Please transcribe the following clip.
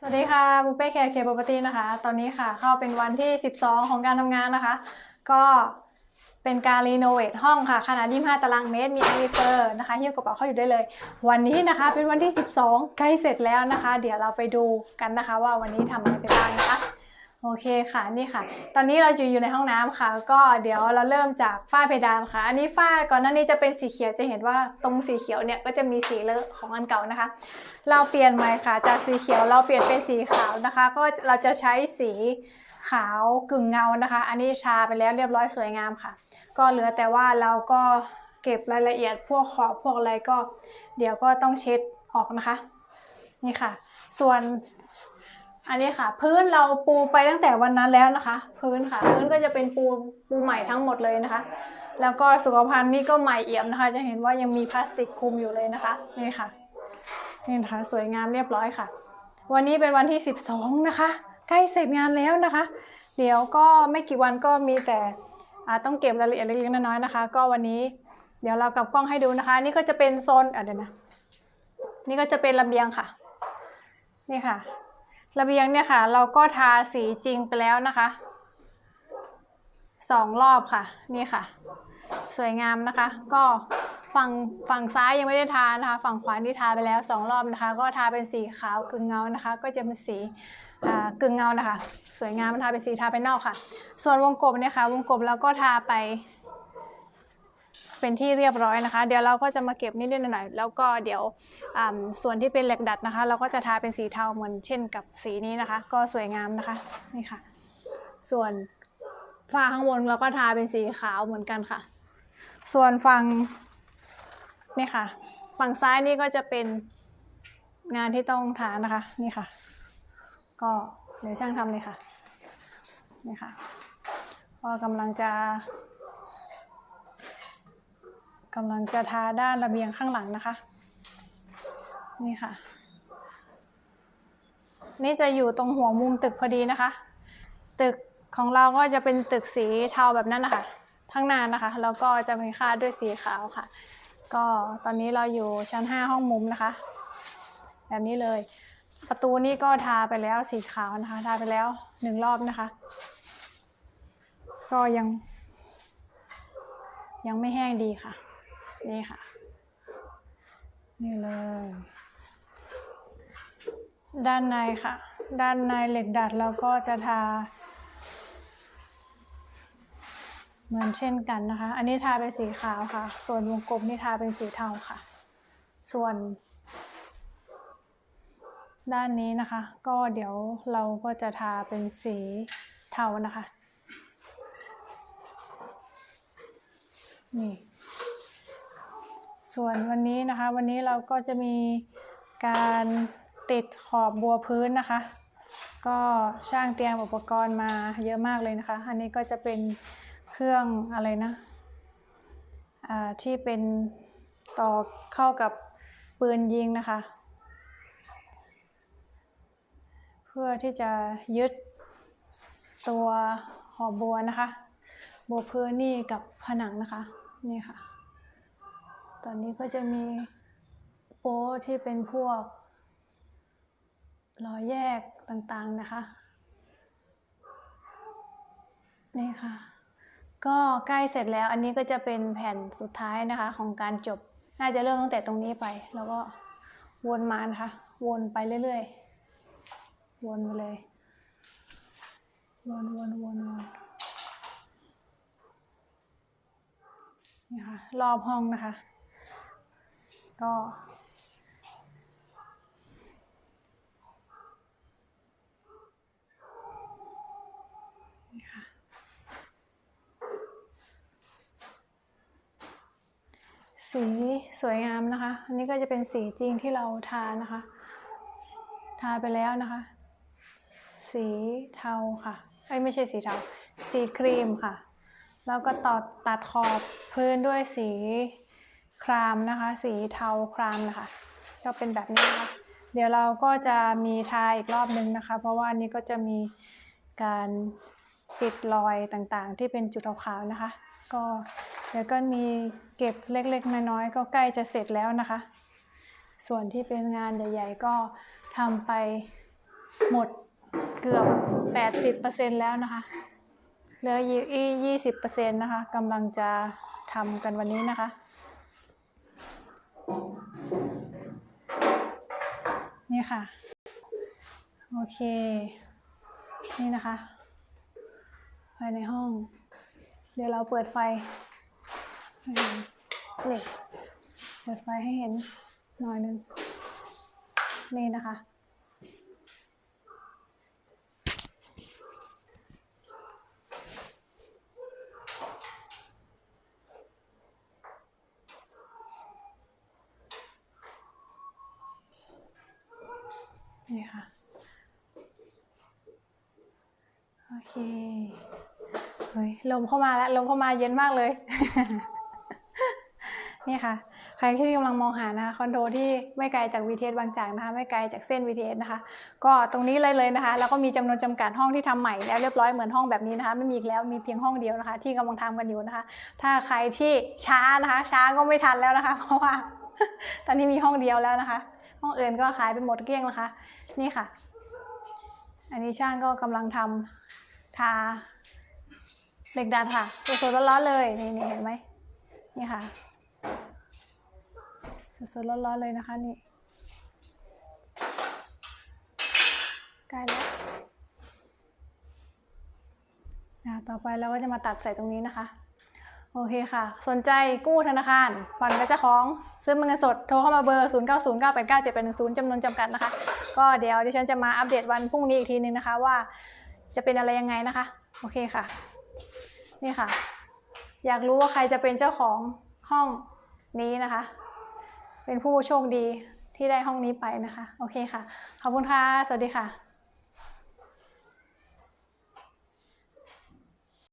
สวัสดีค่ะบุเป้แคร์เคปปตี้นะคะ ตอนนี้ค่ะเข้าเป็นวันที่ 12 ของการทำงานนะคะ ก็เป็นการรีโนเวทห้องค่ะ ขนาด 25 ตารางเมตร มีแอเฟอร์นะคะหิ้วกระเป๋าเข้าอยู่ได้เลย วันนี้นะคะเป็นวันที่ 12 ใกล้เสร็จแล้วนะคะ เดี๋ยวเราไปดูกันนะคะว่าวันนี้ทำอะไรไปบ้างนะคะ โอเคค่ะนี่ค่ะ ตอนนี้เราจะอยู่ในห้องน้ำค่ะ ก็เดี๋ยวเราเริ่มจากฝ้าเพดานค่ะ อันนี้ฝ้าก่อนหน้านี้จะเป็นสีเขียวจะเห็นว่าตรงสีเขียวเนี่ยก็จะมีสีเลอะของอันเก่านะคะ เราเปลี่ยนใหม่ค่ะ จากสีเขียวเราเปลี่ยนเป็นสีขาวนะคะ ก็เราจะใช้สีขาวกึ่งเงานะคะ อันนี้ชาไปแล้วเรียบร้อยสวยงามค่ะ ก็เหลือแต่ว่าเราก็เก็บรายละเอียดพวกขอบพวกอะไรก็ เดี๋ยวก็ต้องเช็ดออกนะคะ นี่ค่ะ ส่วน อันนี้ค่ะ พื้นเราปูไปตั้งแต่วันนั้นแล้วนะคะ พื้นค่ะ พื้นก็จะเป็นปูปูใหม่ทั้งหมดเลยนะคะ แล้วก็สุขภัณฑ์นี่ก็ใหม่เอี่ยมนะคะ จะเห็นว่ายังมีพลาสติกคลุมอยู่เลยนะคะนี่ค่ะนี่นะคะสวยงามเรียบร้อยค่ะ วันนี้เป็นวันที่ 12 นะคะ ใกล้เสร็จงานแล้วนะคะ เดี๋ยวก็ไม่กี่วันก็มีแต่ต้องเก็บรายละเอียดเล็กๆน้อยๆนะคะ ก็วันนี้เดี๋ยวเรากลับกล้องให้ดูนะคะ นี่ก็จะเป็นโซนอะเดี๋ยวนะนี่ก็จะเป็นระเบียงค่ะ นี่ค่ะ ระเบียงเนี่ยค่ะ เราก็ทาสีจริงไปแล้วนะคะสองรอบค่ะ นี่ค่ะ สวยงามนะคะ ก็ฝั่งฝั่งซ้ายยังไม่ได้ทานะคะ ฝั่งขวาที่ทาไปแล้วสองรอบนะคะ ก็ทาเป็นสีขาวกึ่งเงานะคะ ก็จะเป็นสีอ่ากึ่งเงานะคะ สวยงามมันทาเป็นสีทาไปนอกค่ะ ส่วนวงกบเนี่ยค่ะ วงกบเราก็ทาไป เป็นที่เรียบร้อยนะคะ เดี๋ยวเราก็จะมาเก็บนิดๆหน่อยๆแล้วก็เดี๋ยวส่วนที่เป็นเหล็กดัดนะคะ เราก็จะทาเป็นสีเทาเหมือนเช่นกับสีนี้นะคะ ก็สวยงามนะคะนี่ค่ะ ส่วนฝ้าข้างบนเราก็ทาเป็นสีขาวเหมือนกันค่ะ ส่วนฝั่งนี่ค่ะ ฝั่งซ้ายนี่ก็จะเป็นงานที่ต้องทานะคะนี่ค่ะ ก็เดี๋ยวช่างทำเลยค่ะนี่ค่ะก็กำลังจะ กำลังจะทาด้านระเบียงข้างหลังนะคะ นี่ค่ะ นี่จะอยู่ตรงหัวมุมตึกพอดีนะคะ ตึกของเราก็จะเป็นตึกสีเทาแบบนั้นนะคะทั้งน้านะคะแล้วก็จะมีคาดด้วยสีขาวค่ะ ก็ตอนนี้เราอยู่ชั้น 5 ห้องมุมนะคะ แบบนี้เลย ประตูนี่ก็ทาไปแล้วสีขาวนะคะ ทาไปแล้วหนึ่งรอบนะคะ ก็ยังยังไม่แห้งดีค่ะ นี่ค่ะ นี่เลย ด้านในค่ะ ด้านในเหล็กดัดเราก็จะทา เหมือนเช่นกันนะคะ อันนี้ทาเป็นสีขาวค่ะ ส่วนวงกลมนี่ทาเป็นสีเทาค่ะ ส่วน ด้านนี้นะคะ ก็เดี๋ยวเราก็จะทาเป็นสีเทานะคะ นี่ ส่วนวันนี้นะคะ วันนี้เราก็จะมีการติดขอบบัวพื้นนะคะ ก็ช่างเตรียมอุปกรณ์มาเยอะมากเลยนะคะ อันนี้ก็จะเป็นเครื่องอะไรนะที่เป็นต่อเข้ากับปืนยิงนะคะ เพื่อที่จะยึดตัวหอบบัวนะคะ บัวพื้นนี่กับผนังนะคะ นี่ค่ะ ตอนนี้ก็จะมีโป๊ที่เป็นพวกรอยแยกต่างๆนะคะ นี่ค่ะ ก็ใกล้เสร็จแล้วอันนี้ก็จะเป็นแผ่นสุดท้ายนะคะ ของการจบน่าจะเริ่มตั้งแต่ตรงนี้ไป แล้วก็วนมานะคะ วนไปเรื่อยๆ วนไปเลย วนวนวนวนนี่ค่ะ รอบห้องนะคะ ก็สีสวยงามนะคะ อันนี้ก็จะเป็นสีจริงที่เราทานะคะ ทาไปแล้วนะคะ สีเทาค่ะเอ้ยไม่ใช่สีเทา สีครีมค่ะ แล้วก็ตัดตัดขอบพื้นด้วยสี ครามนะคะ สีเทาครามนะคะก็เป็นแบบนี้นะคะเดี๋ยวเราก็จะมีทาอีกรอบนึงนะคะ เพราะว่านี้ก็จะมีการปิดรอยต่างๆ ที่เป็นจุดขาวๆนะคะ ก็เดี๋ยวก็มีเก็บเล็กๆน้อยๆก็ใกล้จะเสร็จแล้วนะคะ ส่วนที่เป็นงานใหญ่ๆก็ทำไปหมดเกือบ 80%แล้วนะคะ เหลือยี่สิบเปอร์เซ็นต์นะคะกำลังจะทำกันวันนี้นะคะ นี่ค่ะ โอเค นี่นะคะ ภายในห้อง เดี๋ยวเราเปิดไฟให้เห็นเหล็กเปิดไฟให้เห็นหน่อยนึง นี่นะคะ นี่ค่ะ โอเค เฮ้ย ลมเข้ามาแล้ว ลมเข้ามาเย็นมากเลย นี่ค่ะ ใครที่กำลังมองหานะคอนโดที่ไม่ไกลจาก BTS บางจากนะคะ ไม่ไกลจากเส้น BTS นะคะ ก็ตรงนี้เลยเลยนะคะ แล้วก็มีจำนวนจำกัดห้องที่ทำใหม่แล้วเรียบร้อยเหมือนห้องแบบนี้นะคะ ไม่มีอีกแล้ว มีเพียงห้องเดียวนะคะ ที่กำลังทำกันอยู่นะคะ ถ้าใครที่ช้านะคะ ช้าก็ไม่ทันแล้วนะคะ เพราะว่าตอนนี้มีห้องเดียวแล้วนะคะ ห้องอื่นก็ขายไปหมดเกลี้ยงนะคะ นี่ค่ะ อันนี้ช่างก็กำลังทำทาเหล็กดัดค่ะสดๆร้อนๆเลย นี่นี่เห็นไหมนี่ค่ะสดๆร้อนๆเลยนะคะนี่ใกล้แล้วอะต่อไปเราก็จะมาตัดใส่ตรงนี้นะคะ โอเคค่ะ สนใจกู้ธนาคารผ่อนกับเจ้าของ ซื้อเป็นเงินสด โทรเข้ามาเบอร์ 0 9 0 9 8 9 7 8 1 0จำนวนจำกัดนะคะ ก็เดี๋ยวดิฉันจะมาอัปเดตวันพรุ่งนี้อีกทีนึงนะคะว่าจะเป็นอะไรยังไงนะคะ โอเคค่ะ นี่ค่ะ อยากรู้ว่าใครจะเป็นเจ้าของห้องนี้นะคะ เป็นผู้โชคดีที่ได้ห้องนี้ไปนะคะ โอเคค่ะ ขอบคุณค่ะ สวัสดีค่ะ